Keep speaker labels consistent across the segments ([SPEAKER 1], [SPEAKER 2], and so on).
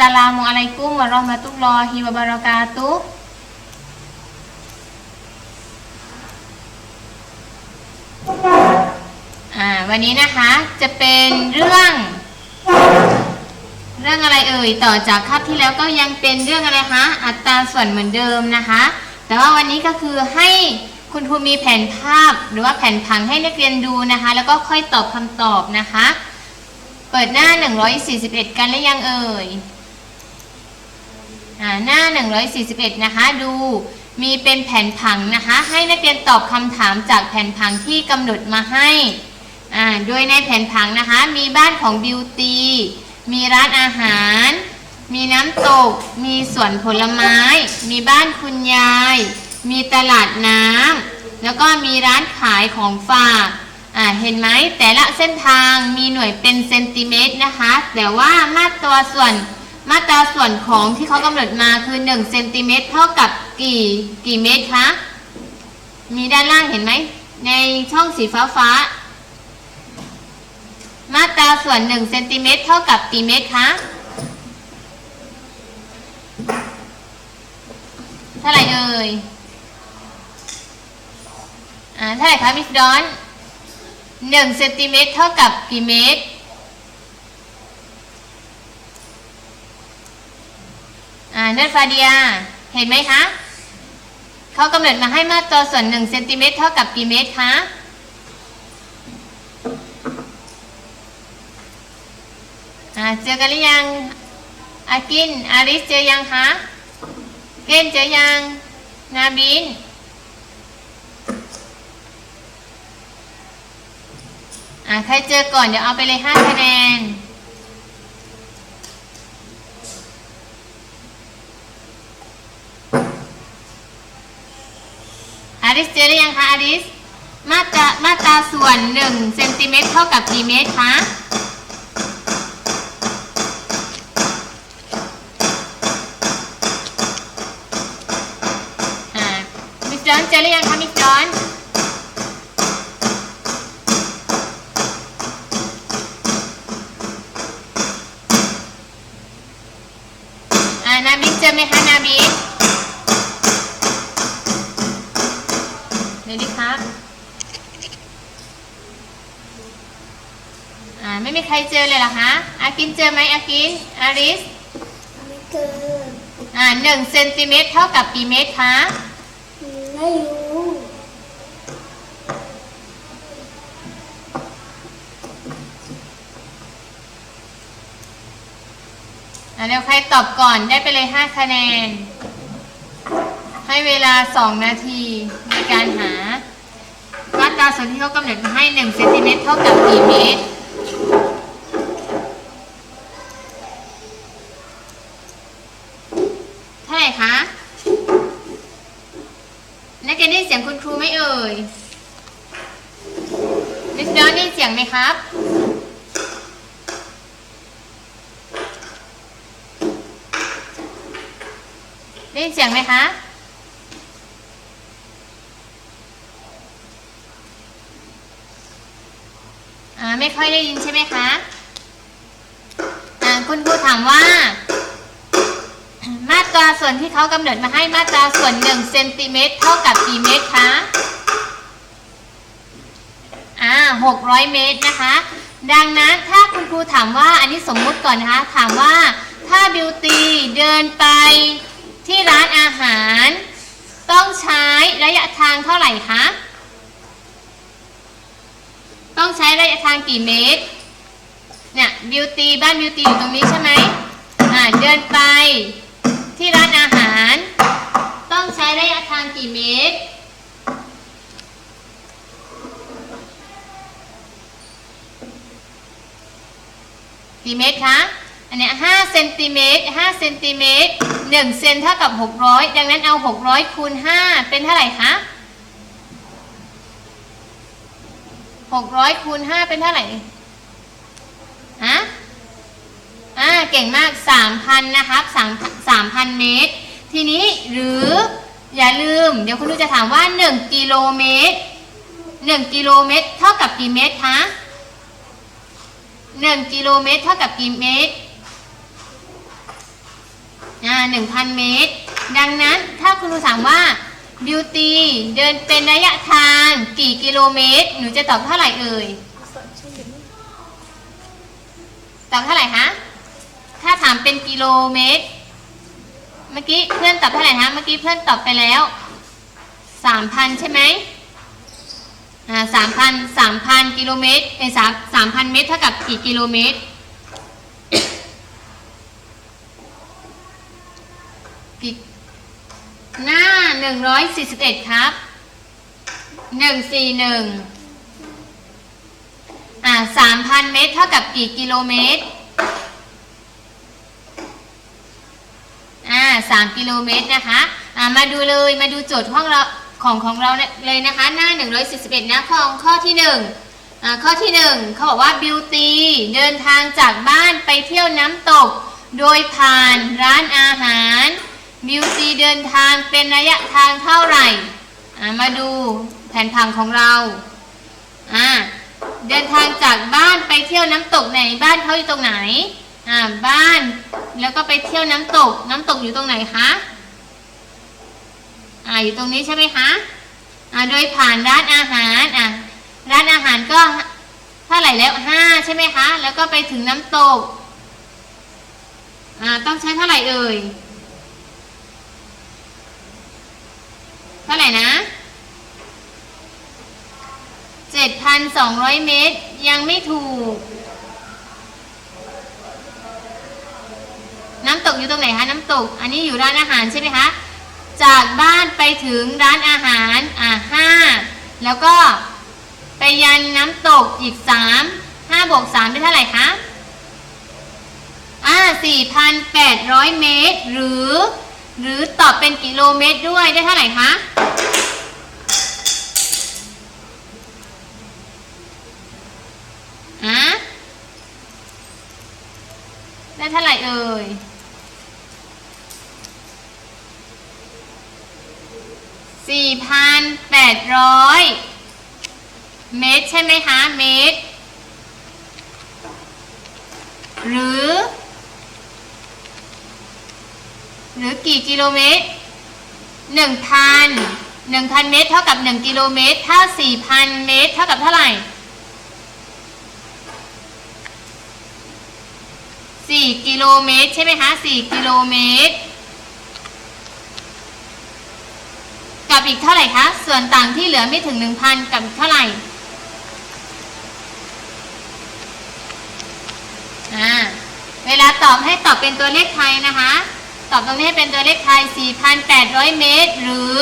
[SPEAKER 1] สลามุอะลัยกุมวะเราะห์มะตุลลอฮิวะบะเราะกาตุฮ์อ่าวันนี้นะคะจะเป็นเรื่อง เรื่องอะไรเอ่ยต่อจากคาบที่แล้วก็ยังเป็นเรื่องอะไรคะอัตราส่วนเหมือนเดิมนะคะ แต่ว่าวันนี้ก็คือให้คุณครูมีแผนภาพหรือว่าแผนผังให้นักเรียนดูนะคะ แล้วก็ค่อยตอบคำตอบนะคะ เปิดหน้า 141 กันหรือยังเอ่ย หน้า 141 นะคะ ดูมีเป็นแผนผังนะคะ ให้นักเรียนตอบคำถามจากแผนผังที่กำหนดมาให้อ่าโดยในแผนผังนะคะ มีบ้านของบิวตี้ มีร้านอาหาร มีน้ำตก มีสวนผลไม้ มีบ้านคุณยาย มีตลาดน้ำ แล้วก็มีร้านขายของฝากอ่าเห็นไหมแต่ละเส้นทางมีหน่วยเป็นเซนติเมตรนะคะ แต่ว่ามาตราส่วน มาตราส่วนของที่เขากำหนดมาคือ1เซนติเมตรเท่ากับกี่กี่เมตรคะมีด้านล่างเห็นไหม ในช่องสีฟ้าฟ้าๆมาตราส่วน1เซนติเมตรเท่ากับกี่เมตรคะเท่าไหร่เอ่ยอ่าเท่าไหร่คะมิสดอนหนึ่งเซนติเมตรเท่ากับกี่เมตร อ่าเนฟาเดีย เห็นไหมคะ เขากำหนดมาให้มาตราส่วนหนึ่งเซนติเมตรเท่ากับกี่เมตรคะอ่าเจอกันหรือยัง อากิน อาริสเจอยังคะ เกณฑ์เจอยัง นาบินอ่าใครเจอก่อนเดี๋ยวเอาไปเลยห้าคะแนนิสเจอหรือยังคะอาริสมาตรามาตราส่วนหนึ่งเซนติเมตรเท่ากับกี่เมตรคะมิสจอนเจอหรือยังคะมิสจอน อ่า นาบินเจอไหมคะนาบินเดี๋ยวดิครับ อ่า ไม่มีใครเจอเลยเหรอคะอากินเจอไหมอากินอาริส
[SPEAKER 2] ไม่เกิน
[SPEAKER 1] อ่าหนึ่งเซนติเมตรเท่ากับกี่เมตรคะ
[SPEAKER 2] ไม่รู้
[SPEAKER 1] อ่าเดี๋ยวใครตอบก่อนได้ไปเลย5คะแนน ให้เวลา2นาทีในการหามาตราส่วนที่เขากำหนดมาให้1เซนติเมตรเท่ากับกี่เมตร เท่าไหร่คะนักเรียนได้ยินเสียงคุณครู ไหมเอ่ยมิสดอนได้ยินเสียงไหมครับ ได้ยินเสียงไหมคะอ่าไม่ค่อยได้ยินใช่ไหมคะอ่าคุณครูถามว่า มาตราส่วนที่เขากำหนดมาให้มาตราส่วน1เซนติเมตรเท่ากับกี่เมตรคะ อ่า600 เมตรนะคะ ดังนั้นถ้าคุณครูถามว่าอันนี้สมมุติก่อนนะคะ ถามว่าถ้าบิวตี้เดินไปที่ร้านอาหาร ต้องใช้ระยะทางเท่าไหร่คะ ต้องใช้ระยะทางกี่เมตร เนี่ยบิวตี้บ้านบิวตี้อยู่ตรงนี้ใช่ไหมอ่าเดินไป ที่ร้านอาหาร ต้องใช้ระยะทางกี่เมตร กี่เมตรคะ อันเนี้ยห้าเซนติเมตรห้าเซนติเมตรหนึ่งเซนเท่ากับหกร้อยดังนั้นเอาหกร้อยคูณห้าเป็นเท่าไหร่คะหกร้อยคูณห้าเป็นเท่าไหร่ ฮะ อ่าเก่งมากสามพันนะครับสามสามพันเมตร ทีนี้หรืออย่าลืม เดี๋ยวคุณดูจะถามว่าหนึ่งกิโลเมตรหนึ่งกิโลเมตร เท่ากับกี่เมตรคะหนึ่งกิโลเมตร เท่ากับกี่เมตรหนึ่งพันเมตร ดังนั้นถ้าคุณครูถามว่าบิวตี้เดินเป็นระยะทางกี่กิโลเมตร หนูจะตอบเท่าไหร่เอ่ย ตอบเท่าไหร่ฮะ ถ้าถามเป็นกิโลเมตร เมื่อกี้เพื่อนตอบเท่าไหร่ฮะเมื่อกี้เพื่อนตอบไปแล้วสามพันใช่ไหมอ่าสามพันสามพันกิโลเมตรเอ้สามสามพันเมตรเท่ากับกี่กิโลเมตร กี่หน้าหนึ่งร้อยสี่สิบเอ็ดครับหนึ่งสี่หนึ่งอ่าสามพันเมตรเท่ากับกี่กิโลเมตร อ่าสามกิโลเมตรนะคะอ่ามาดูเลยมาดูโจทย์ห้องเราของของเราเลยนะคะหน้า 141นะของข้อที่หนึ่งอ่าข้อที่หนึ่งเขาบอกว่าบิวตี้เดินทางจากบ้านไปเที่ยวน้ำตก โดยผ่านร้านอาหารบิวตี้เดินทางเป็นระยะทางเท่าไหร่มาดูแผนผังของเราอ่าเดินทางจากบ้านไปเที่ยวน้ำตกไหนบ้านเขาอยู่ตรงไหน อ่าบ้าน แล้วก็ไปเที่ยวน้ำตก น้ำตกอยู่ตรงไหนคะอ่าอยู่ตรงนี้ใช่ไหมคะอ่าโดยผ่านร้านอาหารอ่าร้านอาหารก็เท่าไหร่แล้วห้าใช่ไหมคะ แล้วก็ไปถึงน้ำตกอ่าต้องใช้เท่าไหร่เอ่ยเท่าไหร่นะ7,200 เมตร ยังไม่ถูก น้ำต กอยู่ตรงไหนคะน้ำตก อันนี้อยู่ร้านอาหารใช่ไหมคะจากบ้านไปถึงร้านอาหารอ่าห้าแล้วก็ไปยันน้ำตกอีกสามห้าบวกสามเป็นเท่าไหร่คะอ่าสี่พันแปดร้อยเมตร หรือ หรือตอบเป็นกิโลเมตรด้วยได้เท่าไหร่คะอะได้เท่าไหร่เอ่ย สี่พันแปดร้อยเมตรใช่ไหมคะ เมตร หรือ หรือกี่กิโลเมตรหนึ่งพันหนึ่งพันเมตร เท่ากับหนึ่งกิโลเมตร ถ้าสี่พันเมตร เท่ากับเท่าไหร่สี่กิโลเมตร ใช่ไหมคะสี่กิโลเมตร กับอีกเท่าไหร่คะ ส่วนต่างที่เหลือไม่ถึงหนึ่งพันกับอีกเท่าไหร่เวลาตอบให้ตอบเป็นตัวเลขไทยนะคะ ตอบตรงนี้ให้เป็นตัวเลขไทย 4,800 เมตร หรือ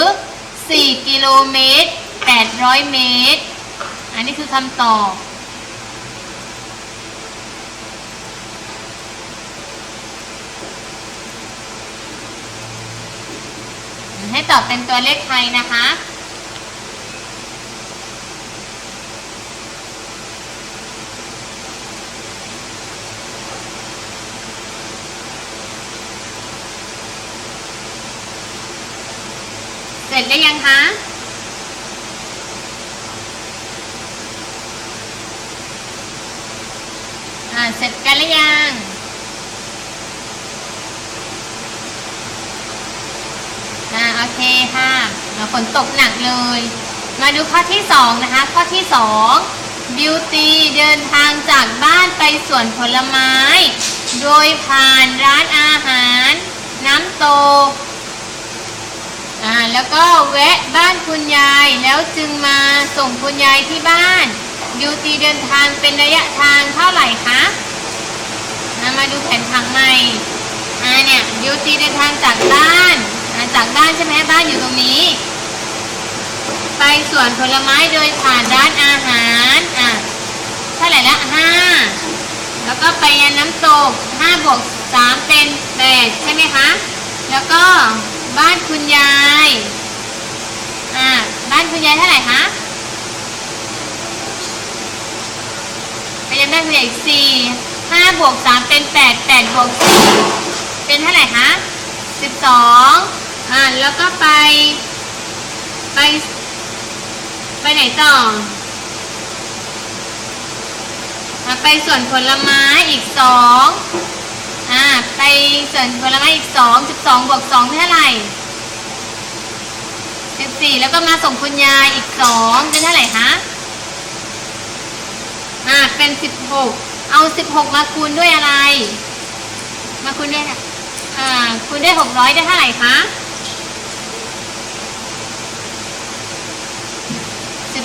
[SPEAKER 1] 4 กิโลเมตร 800 เมตร อันนี้คือคำตอบ ให้ตอบเป็นตัวเลขไทยนะคะ เสร็จได้ยังคะอ่าเสร็จกันหรือยัง อ่าโอ เคค่ะอ่าฝนตกหนักเลย มาดูข้อที่สองนะคะ ข้อที่สองบิวตี้เดินทางจากบ้านไปสวนผลไม้ โดยผ่านร้านอาหาร น้ำตกอ่าแล้วก็แวะบ้านคุณยายแล้วจึงมาส่งคุณยายที่บ้านบิวตี้เดินทางเป็นระยะทางเท่าไหร่คะมาดูแผนผังใหม่อ่าเนี่ยบิวตี้เดินทางจากบ้าน อ่าจากบ้านใช่ไหมบ้านอยู่ตรงนี้ ไปสวนผลไม้โดยผ่านร้านอาหารอะเท่าไหร่ละห้าแล้วก็ไปยันน้ำตกห้าบวกสามเป็นแปดใช่ไหมคะแล้วก็บ้านคุณยายอ่าบ้านคุณยายเท่าไหร่คะไปยันบ้านคุณยายอีกสี่ห้าบวกสามเป็นแปดแปดบวกสี่เป็นเท่าไหร่คะสิบสอง อ่าแล้วก็ไป ไป ไปไหนต่ออะไปส่วนผลไม้อีกสองอ่าไปส่วนผลไม้อีกสองสิบสองบวกสองเท่าไหร่สิบสี่แล้วก็มาส่งคุณยายอีกสองเป็นเท่าไหร่คะอ่าเป็นสิบหกเอาสิบหกมาคูณด้วยอะไร มาคูณด้วยอ่าคูณด้วยหกร้อยได้เท่าไหร่คะสิบ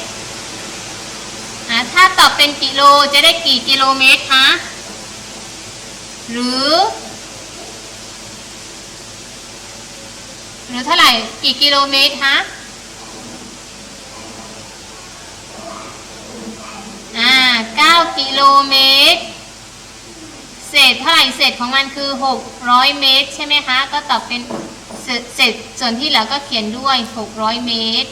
[SPEAKER 1] ถ้าตอบเป็นกิโลจะได้กี่กิโลเมตรคะหรือ หรือเท่าไหร่กี่กิโลเมตรคะอ่า9กิโลเมตรเศษเท่าไหร่เศษของมันคือ 600 เมตร ใช่ไหมคะ ก็ตอบเป็นเศษเศษส่วนที่เหลือก็เขียนด้วย 600 เมตร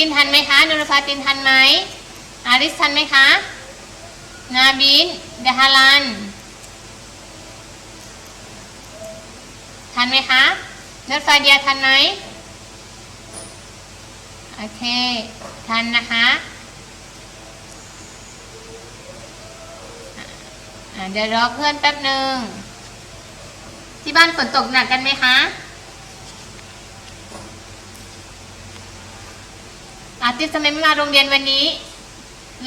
[SPEAKER 1] อ่าอังกินทันไหมคะนุรฟาตินทันไหมอาริสทันไหมคะ นาบินเดฮารัน ทันไหมคะนุรฟาเดียทันไหมโอเค ทันนะคะเดี๋ยวรอเพื่อนแป๊บหนึ่งที่บ้านฝนตกหนักกันไหมคะ อาทิตย์ทำไมไม่มาโรงเรียนวันนี้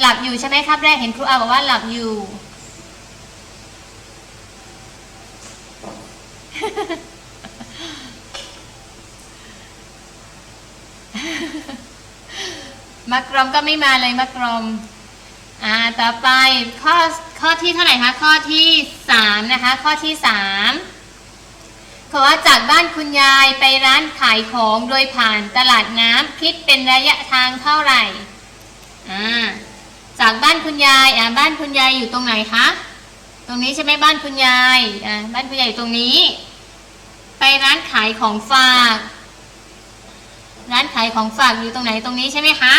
[SPEAKER 1] หลับอยู่ใช่ไหมครับ แรกเห็นครูอาบอกว่าหลับอยู่ มักรอมก็ไม่มาเลยมักรอมอ่าต่อไปข้อข้อที่เท่าไหร่คะข้อที่สามนะคะ ข้อที่สาม เขาว่าจากบ้านคุณยายไปร้านขายของโดยผ่านตลาดน้ำคิดเป็นระยะทางเท่าไหร่อ่าจากบ้านคุณยายอ่าบ้านคุณยายอยู่ตรงไหนคะตรงนี้ใช่ไหมบ้านคุณยายอ่าบ้านคุณยายอยู่ตรงนี้ ไปร้านขายของฝาก ร้านขายของฝากอยู่ตรงไหนตรงนี้ใช่ไหมคะ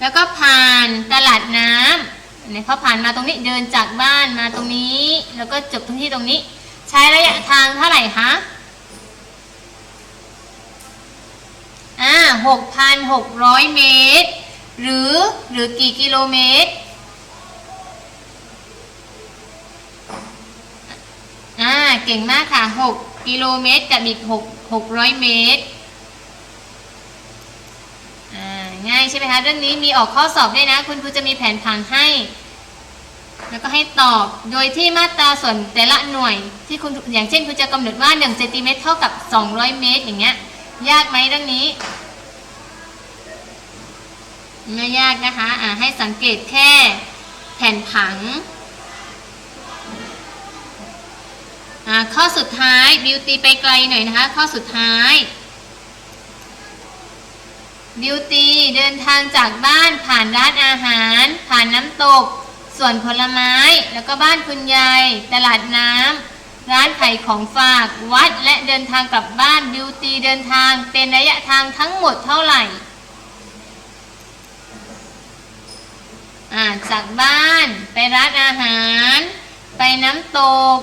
[SPEAKER 1] แล้วก็ผ่านตลาดน้ำเนี่ยเขาผ่านมาตรงนี้เดินจากบ้านมาตรงนี้ แล้วก็จบที่ตรงนี้ ใช้ระยะทางเท่าไหร่คะ อ่าหกพันหกร้อยเมตร หรือหรือกี่กิโลเมตรอ่าเก่งมากค่ะหกกิโลเมตรกับอีกหกหกร้อยเมตรอ่าง่ายใช่ไหมคะเรื่องนี้มีออกข้อสอบด้วยนะ คุณครูจะมีแผนผังให้ แล้วก็ให้ตอบโดยที่มาตราส่วนแต่ละหน่วยที่คุณอย่างเช่นคุณจะกำหนดว่า1เซนติเมตรเท่ากับ 200 เมตรอย่างเงี้ยยากไหมเรื่องนี้ ไม่ยากนะคะอ่าให้สังเกตแค่แผ่นผังอ่าข้อสุดท้ายบิวตี้ไปไกลหน่อยนะคะ ข้อสุดท้ายบิวตี้เดินทางจากบ้านผ่านร้านอาหาร ผ่านน้ำตก สวนผลไม้ แล้วก็บ้านคุณยาย ตลาดน้ำร้านขายของฝาก วัดและเดินทางกลับบ้านบิวตี้เดินทางเป็นระยะทางทั้งหมดเท่าไหร่ อ่า จากบ้าน ไปร้านอาหาร ไปน้ำตก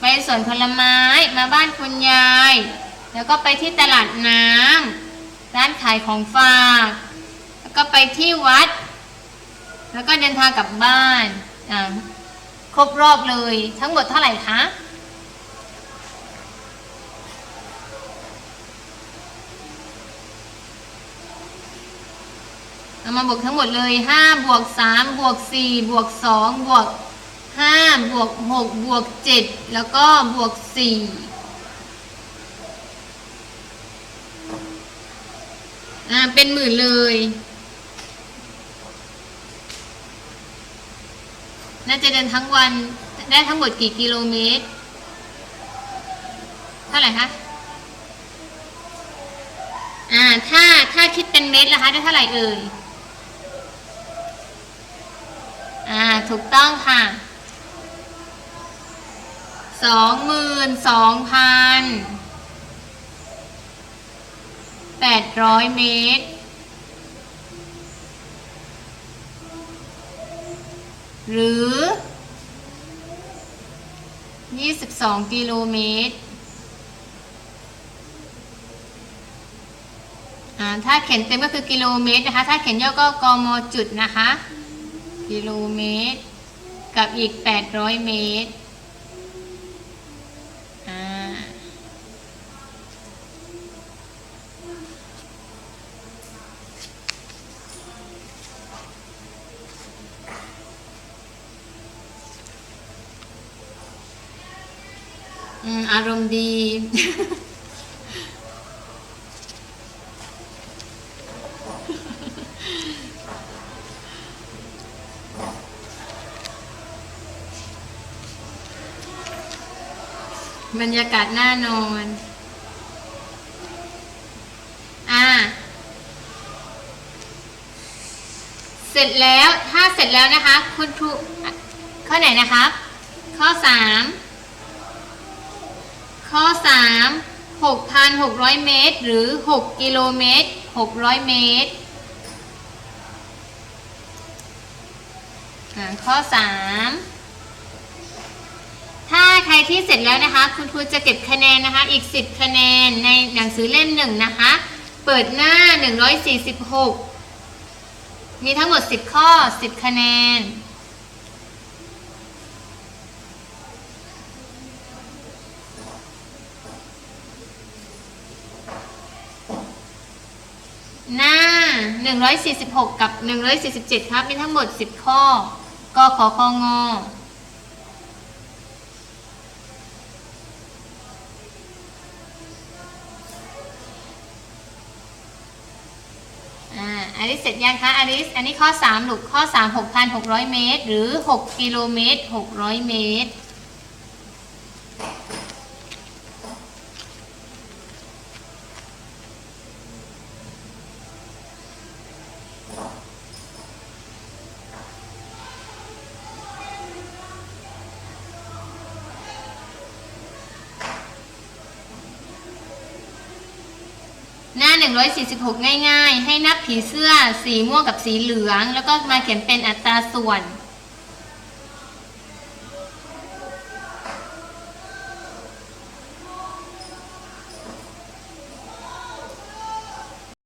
[SPEAKER 1] ไปสวนผลไม้มาบ้านคุณยาย แล้วก็ไปที่ตลาดน้ำร้านขายของฝากแล้วก็ไปที่วัด แล้วก็เดินทางกลับบ้านอ่าครบรอบเลยทั้งหมดเท่าไหร่คะ เอามาบวกทั้งหมดเลยห้าบวกสามบวกสี่บวกสองบวกห้าบวกหกบวกเจ็ดแล้วก็บวกสี่อ่าเป็นหมื่นเลย น่าจะเดินทั้งวันได้ทั้งหมดกี่กิโลเมตร เท่าไหร่คะอ่าถ้าถ้าคิดเป็นเมตรล่ะคะได้เท่าไหร่เอ่ย อ่า ถูกต้องค่ะสองหมื่นสองพันแปดร้อยเมตร หรือยี่สิบสองกิโลเมตรถ้าเขียนเต็มก็คือกิโลเมตรนะคะ ถ้าเขียนย่อก็กมจุดนะคะ กิโลเมตร กับอีก 800 เมตรอ่าอารมณ์ดี บ รยากาศน่านอน อ่า เสร็จแล้วถ้าเสร็จแล้วนะคะ คุณครูข้อไหนนะครับ ข้อสามข้อสามหกพันหกร้อยเมตร หรือหกกิโลเมตรหกร้อยเมตรข้อสาม ถ้าใครที่เสร็จแล้วนะคะ คุณครูจะเก็บคะแนนนะคะ อีก 10 คะแนนในหนังสือเล่มหนึ่งนะคะ เปิดหน้า 146 มีทั้งหมด 10 ข้อ 10 คะแนนหน้า 146 กับ 147 ครับ มีทั้งหมด 10 ข้อกขอคง อันนี้เสร็จยังคะอลิสอันนี้ข้อ3ลูกข้อ 3 6,600 เมตร หรือ 6 กิโลเมตร 600 เมตร 146 ง่าย ๆ ให้นับผีเสื้อสีม่วงกับสีเหลือง แล้วก็มาเขียนเป็นอัตราส่วน